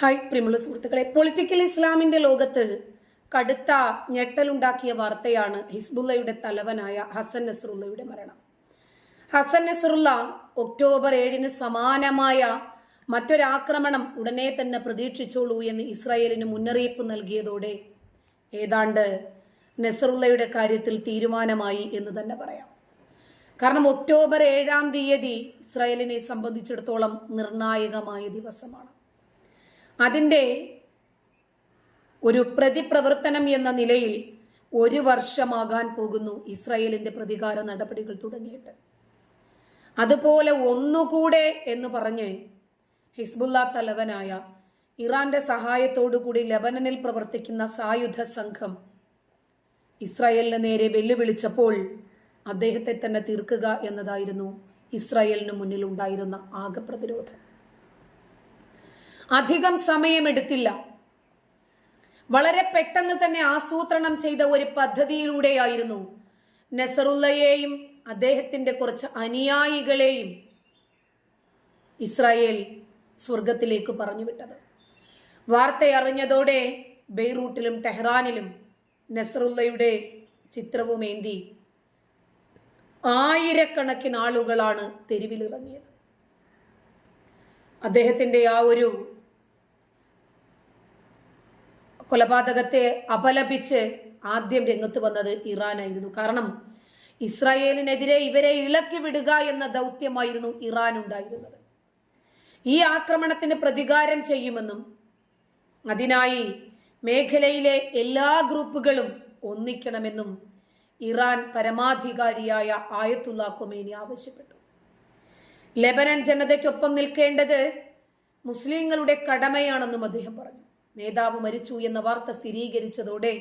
Hi പ്രിമുള്ള സുഹൃത്തുക്കളെ. Political ഇസ്ലാമിന്റെ ലോകത്ത് കടുത്ത ഞെട്ടലുണ്ടാക്കിയ വാർത്തയാണ് ഹിസ്ബുല്ലയുടെ തലവനായ ഹസൻ നസറുള്ളയുടെ മരണം. ഹസൻ നസറുള്ള ഒക്ടോബർ ഏഴിന് സമാനമായ മറ്റൊരാക്രമണം ഉടനെ തന്നെ പ്രതീക്ഷിച്ചോളൂ എന്ന് ഇസ്രായേലിന് മുന്നറിയിപ്പ് നൽകിയതോടെ ഏതാണ്ട് നസറുള്ളയുടെ കാര്യത്തിൽ തീരുമാനമായി എന്ന് തന്നെ പറയാം. കാരണം ഒക്ടോബർ ഏഴാം തീയതി ഇസ്രായേലിനെ സംബന്ധിച്ചിടത്തോളം നിർണായകമായ ദിവസമാണ്. അതിന്റെ ഒരു പ്രതിപ്രവർത്തനം എന്ന നിലയിൽ ഒരു വർഷമാകാൻ പോകുന്നു ഇസ്രായേലിന്റെ പ്രതികാര നടപടികൾ തുടങ്ങിയിട്ട്. അതുപോലെ ഒന്നുകൂടെ എന്ന് പറഞ്ഞ് ഹിസ്ബുല്ല തലവനായ ഇറാന്റെ സഹായത്തോടുകൂടി ലബനനിൽ പ്രവർത്തിക്കുന്ന സായുധ സംഘം ഇസ്രായേലിന് നേരെ വെല്ലുവിളിച്ചപ്പോൾ അദ്ദേഹത്തെ തന്നെ തീർക്കുക എന്നതായിരുന്നു ഇസ്രായേലിന് മുന്നിൽ ഉണ്ടായിരുന്ന ആകെ പ്രതിരോധം. അധികം സമയമെടുത്തില്ല. വളരെ പെട്ടെന്ന് തന്നെ ആസൂത്രണം ചെയ്ത ഒരു പദ്ധതിയിലൂടെയായിരുന്നു നെസറുല്ലയെയും അദ്ദേഹത്തിന്റെ കുറച്ച് അനുയായികളെയും ഇസ്രായേൽ സ്വർഗത്തിലേക്ക് പറഞ്ഞുവിട്ടത്. വാർത്തയറിഞ്ഞതോടെ ബെയ്റൂട്ടിലും ടെഹ്റാനിലും നെസറുല്ലയുടെ ചിത്രവുമേന്തി ആയിരക്കണക്കിന് ആളുകളാണ് തെരുവിലിറങ്ങിയത്. അദ്ദേഹത്തിന്റെ ആ ഒരു കൊലപാതകത്തെ അപലപിച്ച് ആദ്യം രംഗത്ത് വന്നത് ഇറാനായിരുന്നു. കാരണം ഇസ്രായേലിനെതിരെ ഇവരെ ഇളക്കി വിടുക എന്ന ദൗത്യമായിരുന്നു ഇറാൻ ഉണ്ടായിരുന്നത് ഈ ആക്രമണത്തിന് പ്രതികാരം ചെയ്യുമെന്നും അതിനായി മേഖലയിലെ എല്ലാ ഗ്രൂപ്പുകളും ഒന്നിക്കണമെന്നും ഇറാൻ പരമാധികാരിയായ ആയത്തുള്ള കൊമേനി ആവശ്യപ്പെട്ടു. ലെബനൻ ജനതയ്ക്കൊപ്പം നിൽക്കേണ്ടത് മുസ്ലിങ്ങളുടെ കടമയാണെന്നും അദ്ദേഹം പറഞ്ഞു. നേതാവ് മരിച്ചു എന്ന വാർത്ത സ്ഥിരീകരിച്ചതോടെ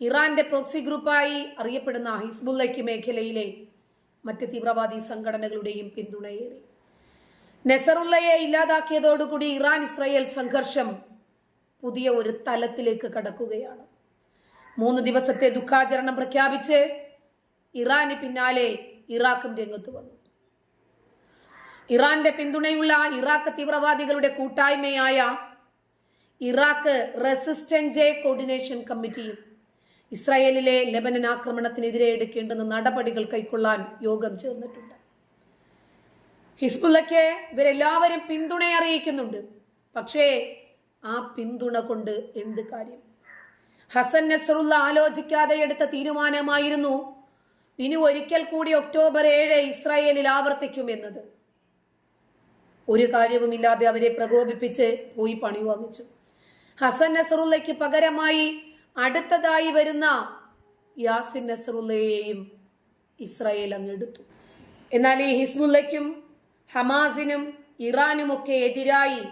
ഇറാന്റെ പ്രോക്സി ഗ്രൂപ്പായി അറിയപ്പെടുന്ന ഹിസ്ബുല്ലയ്ക്ക് മേഖലയിലെ മറ്റ് തീവ്രവാദി സംഘടനകളുടെയും പിന്തുണയേറി. നെസറുല്ലയെ ഇല്ലാതാക്കിയതോടുകൂടി ഇറാൻ ഇസ്രായേൽ സംഘർഷം പുതിയ ഒരു തലത്തിലേക്ക് കടക്കുകയാണ്. മൂന്ന് ദിവസത്തെ ദുഃഖാചരണം പ്രഖ്യാപിച്ച് ഇറാന് പിന്നാലെ ഇറാഖും രംഗത്ത് വന്നു. ഇറാന്റെ പിന്തുണയുള്ള ഇറാഖ് തീവ്രവാദികളുടെ കൂട്ടായ്മയായ ഇറാഖ് റെസിസ്റ്റൻജെ കോർഡിനേഷൻ കമ്മിറ്റിയും ഇസ്രായേലിലെ ലെബനൻ ആക്രമണത്തിനെതിരെ എടുക്കേണ്ടുന്ന നടപടികൾ കൈക്കൊള്ളാൻ യോഗം ചേർന്നിട്ടുണ്ട്. ഹിസ്ബുല്ലയ്ക്ക് ഇവരെല്ലാവരും പിന്തുണ അറിയിക്കുന്നുണ്ട്. പക്ഷേ ആ പിന്തുണ കൊണ്ട് എന്ത് കാര്യം? ഹസൻ നസറുള്ള ആലോചിക്കാതെ എടുത്ത തീരുമാനമായിരുന്നു ഇനി ഒരിക്കൽ കൂടി ഒക്ടോബർ ഏഴ് ഇസ്രായേലിൽ ആവർത്തിക്കും എന്നത്. ഒരു കാര്യവുമില്ലാതെ അവരെ പ്രകോപിപ്പിച്ച് പോയി പണി വാങ്ങിച്ചു. ഹസൻ നസറുള്ളയ്ക്ക് പകരമായി അടുത്തതായി വരുന്ന യാസിൻ നസറുള്ളയെയും ഇസ്രായേൽ അങ്ങ് എടുത്തു. എന്നാൽ ഈ ഹിസ്ബുള്ളയ്ക്കും ഹമാസിനും ഇറാനുമൊക്കെ എതിരായി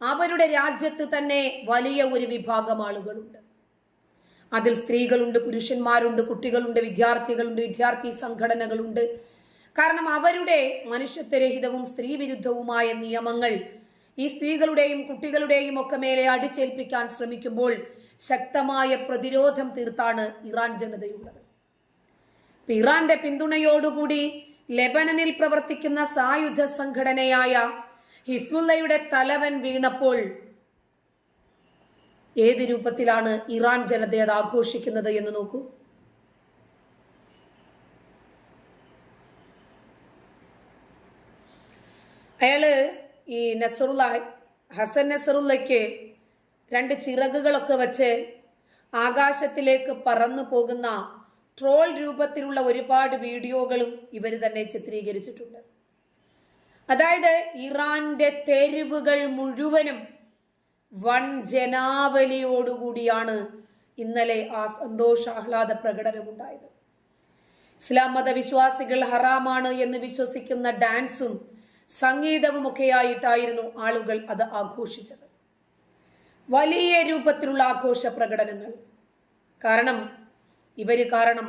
അവരുടെ രാജ്യത്ത് തന്നെ വലിയ ഒരു വിഭാഗം ആളുകളുണ്ട്. അതിൽ സ്ത്രീകളുണ്ട് പുരുഷന്മാരുണ്ട് കുട്ടികളുണ്ട് വിദ്യാർത്ഥികളുണ്ട് വിദ്യാർത്ഥി സംഘടനകളുണ്ട്. കാരണം അവരുടെ മനുഷ്യത്വരഹിതവും സ്ത്രീവിരുദ്ധവുമായ നിയമങ്ങൾ ഈ സ്ത്രീകളുടെയും കുട്ടികളുടെയും ഒക്കെ മേലെ അടിച്ചേൽപ്പിക്കാൻ ശ്രമിക്കുമ്പോൾ ശക്തമായ പ്രതിരോധം തീർത്താണ് ഇറാൻ ജനതയുള്ളത്. ഇറാന്റെ പിന്തുണയോടുകൂടി ലെബനനിൽ പ്രവർത്തിക്കുന്ന സായുധ സംഘടനയായ ഹിസ്ബുല്ലയുടെ തലവൻ വീണപ്പോൾ ഏത് രൂപത്തിലാണ് ഇറാൻ ജനത അത് ആഘോഷിക്കുന്നത് എന്ന് നോക്കൂ. അയാൾ ഈ നസറുല്ല ഹസൻ നസറുല്ലയ്ക്ക് രണ്ട് ചിറകുകളൊക്കെ വെച്ച് ആകാശത്തിലേക്ക് പറന്നു പോകുന്ന ട്രോൾ രൂപത്തിലുള്ള ഒരുപാട് വീഡിയോകളും ഇവർ തന്നെ ചിത്രീകരിച്ചിട്ടുണ്ട്. അതായത് ഇറാന്റെ തെരുവുകൾ മുഴുവനും വൻ ജനാവലിയോടുകൂടിയാണ് ഇന്നലെ ആ സന്തോഷാഹ്ലാദ പ്രകടനമുണ്ടായത് ഇസ്ലാം മതവിശ്വാസികൾ ഹറാമാണ് എന്ന് വിശ്വസിക്കുന്ന ഡാൻസും സംഗീതവും ഒക്കെയായിട്ടായിരുന്നു ആളുകൾ അത് ആഘോഷിച്ചത്. വലിയ രൂപത്തിലുള്ള ആഘോഷ പ്രകടനങ്ങൾ. കാരണം ഇവർ കാരണം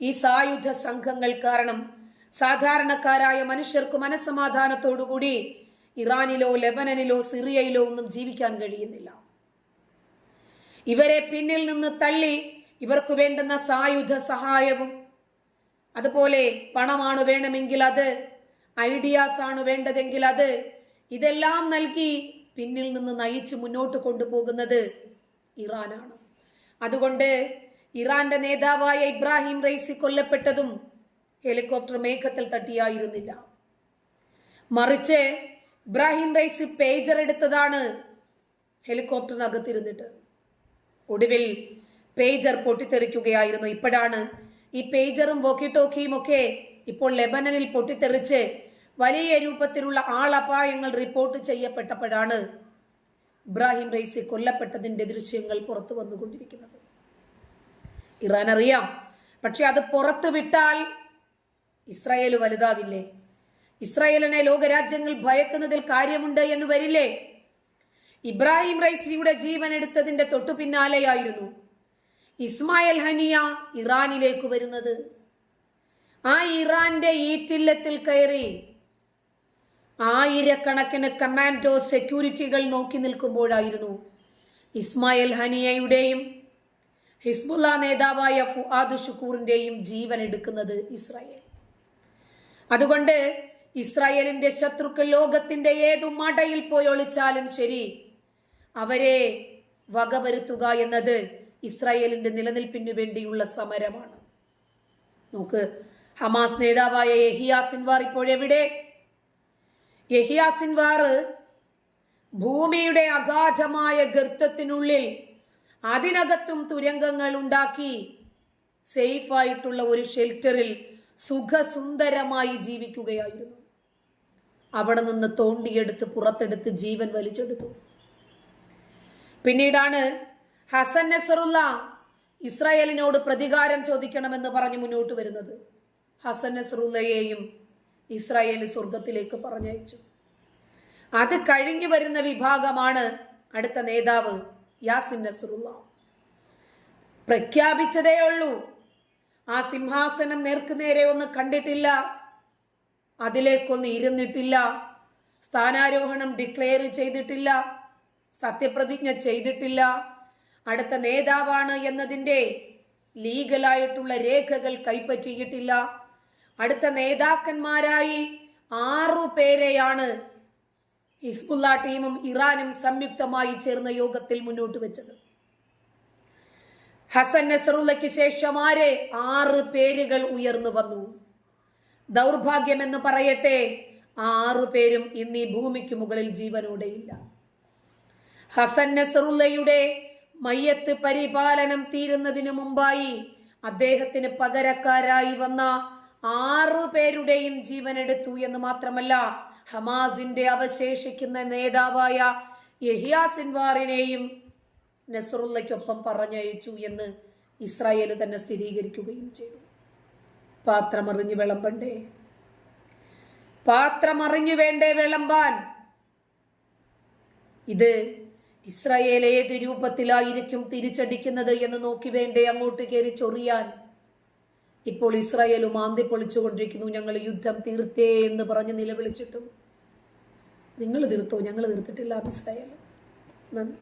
ഈ സായുധ സംഘങ്ങൾ കാരണം സാധാരണക്കാരായ മനുഷ്യർക്ക് മനസ്സമാധാനത്തോടുകൂടി ഇറാനിലോ ലെബനനിലോ സിറിയയിലോ ഒന്നും ജീവിക്കാൻ കഴിയുന്നില്ല. ഇവരെ പിന്നിൽ നിന്ന് തള്ളി ഇവർക്ക് വേണ്ടുന്ന സായുധ സഹായവും അതുപോലെ പണമാണ് വേണമെങ്കിൽ അത് ഐഡിയാസ് ആണ് വേണ്ടതെങ്കിൽ അത് ഇതെല്ലാം നൽകി പിന്നിൽ നിന്ന് നയിച്ച് മുന്നോട്ട് കൊണ്ടുപോകുന്നത് ഇറാനാണ്. അതുകൊണ്ട് ഇറാന്റെ നേതാവായ ഇബ്രാഹിം റൈസി കൊല്ലപ്പെട്ടതും ഹെലികോപ്റ്റർ മേഘത്തിൽ തട്ടിയായിരുന്നില്ല. മറിച്ച് ഇബ്രാഹിം റൈസി പേജർ എടുത്തതാണ് ഹെലികോപ്റ്ററിനകത്തിരുന്നിട്ട്. ഒടുവിൽ പേജർ പൊട്ടിത്തെറിക്കുകയായിരുന്നു. ഇപ്പോഴാണ് ഈ പേജറും വോക്കി ടോക്കിയും ഒക്കെ ഇപ്പോൾ ലെബനനിൽ പൊട്ടിത്തെറിച്ച് വലിയ രൂപത്തിലുള്ള ആളപായങ്ങൾ റിപ്പോർട്ട് ചെയ്യപ്പെട്ടപ്പോഴാണ് ഇബ്രാഹിം റൈസി കൊല്ലപ്പെട്ടതിന്റെ ദൃശ്യങ്ങൾ പുറത്തു വന്നുകൊണ്ടിരിക്കുന്നത്. ഇറാൻ അറിയാം പക്ഷെ അത് പുറത്തു വിട്ടാൽ ഇസ്രായേൽ വലുതാകില്ലേ? ഇസ്രായേലിനെ ലോകരാജ്യങ്ങൾ ഭയക്കുന്നതിൽ കാര്യമുണ്ട് എന്ന് വരില്ലേ? ഇബ്രാഹിം റൈസിയുടെ ജീവൻ എടുത്തതിന്റെ തൊട്ടു പിന്നാലെയായിരുന്നു ഇസ്മായിൽ ഹനിയ ഇറാനിലേക്ക് വരുന്നത്. ആ ഇറാന്റെ ഈറ്റില്ലത്തിൽ കയറി ആയിരക്കണക്കിന് കമാൻഡോ സെക്യൂരിറ്റികൾ നോക്കി നിൽക്കുമ്പോഴായിരുന്നു ഇസ്മായിൽ ഹനിയയുടെയും ഹിസ്ബുല്ല നേതാവായ ഫുആദ് ഷുക്കൂറിന്റെയും ജീവൻ എടുക്കുന്നത് ഇസ്രായേൽ. അതുകൊണ്ട് ഇസ്രായേലിന്റെ ശത്രുക്കൾ ലോകത്തിന്റെ ഏതു മടയിൽ പോയി ഒളിച്ചാലും ശരി അവരെ വകവരുത്തുക എന്നത് ഇസ്രായേലിന്റെ നിലനിൽപ്പിന് വേണ്ടിയുള്ള സമരമാണ്. നോക്ക് ഹമാസ് നേതാവായ യഹിയ സിൻവാർ ഇപ്പോഴെവിടെ? യഹിയ സിൻവാർ ഭൂമിയുടെ അഗാധമായ ഗർത്തത്തിനുള്ളിൽ അതിനകത്തും തുരങ്കങ്ങൾ ഉണ്ടാക്കി സേഫായിട്ടുള്ള ഒരു ഷെൽട്ടറിൽ സുഖസുന്ദരമായി ജീവിക്കുകയായിരുന്നു. അവിടെ നിന്ന് തോണ്ടിയെടുത്ത് പുറത്തെടുത്ത് ജീവൻ വലിച്ചെടുത്തു. പിന്നീടാണ് ഹസൻ നസറുല്ല ഇസ്രായേലിനോട് പ്രതികാരം ചോദിക്കണമെന്ന് പറഞ്ഞ് മുന്നോട്ട് വരുന്നത്. ഹസൻ നസറുല്ലയെയും ഇസ്രായേൽ സ്വർഗത്തിലേക്ക് പറഞ്ഞയച്ചു. അത് കഴിഞ്ഞു വരുന്ന വിഭാഗമാണ് അടുത്ത നേതാവ് യാസിൻ നസറുള്ള പ്രഖ്യാപിച്ചതേ ഉള്ളൂ. ആ സിംഹാസനം നേർക്കുനേരെ ഒന്ന് കണ്ടിട്ടില്ല. അതിലേക്കൊന്ന് ഇരുന്നിട്ടില്ല. സ്ഥാനാരോഹണം ഡിക്ലെയർ ചെയ്തിട്ടില്ല. സത്യപ്രതിജ്ഞ ചെയ്തിട്ടില്ല. അടുത്ത നേതാവാണ് എന്നതിന്റെ ലീഗലായിട്ടുള്ള രേഖകൾ കൈപ്പറ്റിയിട്ടില്ല. അടുത്ത നേതാക്കന്മാരായി ആറു പേരെയാണ് ഹിസ്ബുല്ല ടീമും ഇറാനും സംയുക്തമായി ചേർന്ന യോഗത്തിൽ മുന്നോട്ട് വെച്ചത്. ഹസൻ നസറുല്ലയ്ക്ക് ശേഷം ആരെ ആറ് പേരുകൾ ഉയർന്നു വന്നു. ദൗർഭാഗ്യമെന്ന് പറയട്ടെ ആ ആറു പേരും ഇന്ന് ഈ ഭൂമിക്ക് മുകളിൽ ജീവനോടെയില്ല. ഹസൻ നസറുല്ലയുടെ മയ്യത്ത് പരിപാലനം തീരുന്നതിനു മുമ്പായി അദ്ദേഹത്തിന് പകരക്കാരായി വന്ന ആറു പേരുടെയും ജീവൻ എടുത്തു എന്ന് മാത്രമല്ല ഹമാസിന്റെ അവശേഷിക്കുന്ന നേതാവായ യഹിയ സിൻവാറിനെയും നസറുള്ളയ്ക്കൊപ്പം പറഞ്ഞയച്ചു എന്ന് ഇസ്രായേൽ തന്നെ സ്ഥിരീകരിക്കുകയും ചെയ്തു. പാത്രമറിഞ്ഞു വിളമ്പണ്ടേ? പാത്രമറിഞ്ഞു വേണ്ടേ വിളമ്പാൻ? ഇത് ഇസ്രായേൽ ഏത് രൂപത്തിലായിരിക്കും തിരിച്ചടിക്കുന്നത് എന്ന് നോക്കി വേണ്ടേ അങ്ങോട്ട് കയറി ചൊറിയാൻ? ഇപ്പോൾ ഇസ്രായേലും മാന്തി പൊളിച്ചുകൊണ്ടിരിക്കുന്നു ഞങ്ങൾ യുദ്ധം തീർത്തേ എന്ന് പറഞ്ഞ് നിലവിളിച്ചിട്ടും. നിങ്ങൾ തീർത്തോ? ഞങ്ങൾ തീർത്തിട്ടില്ല ഇസ്രായേൽ നന്ദി.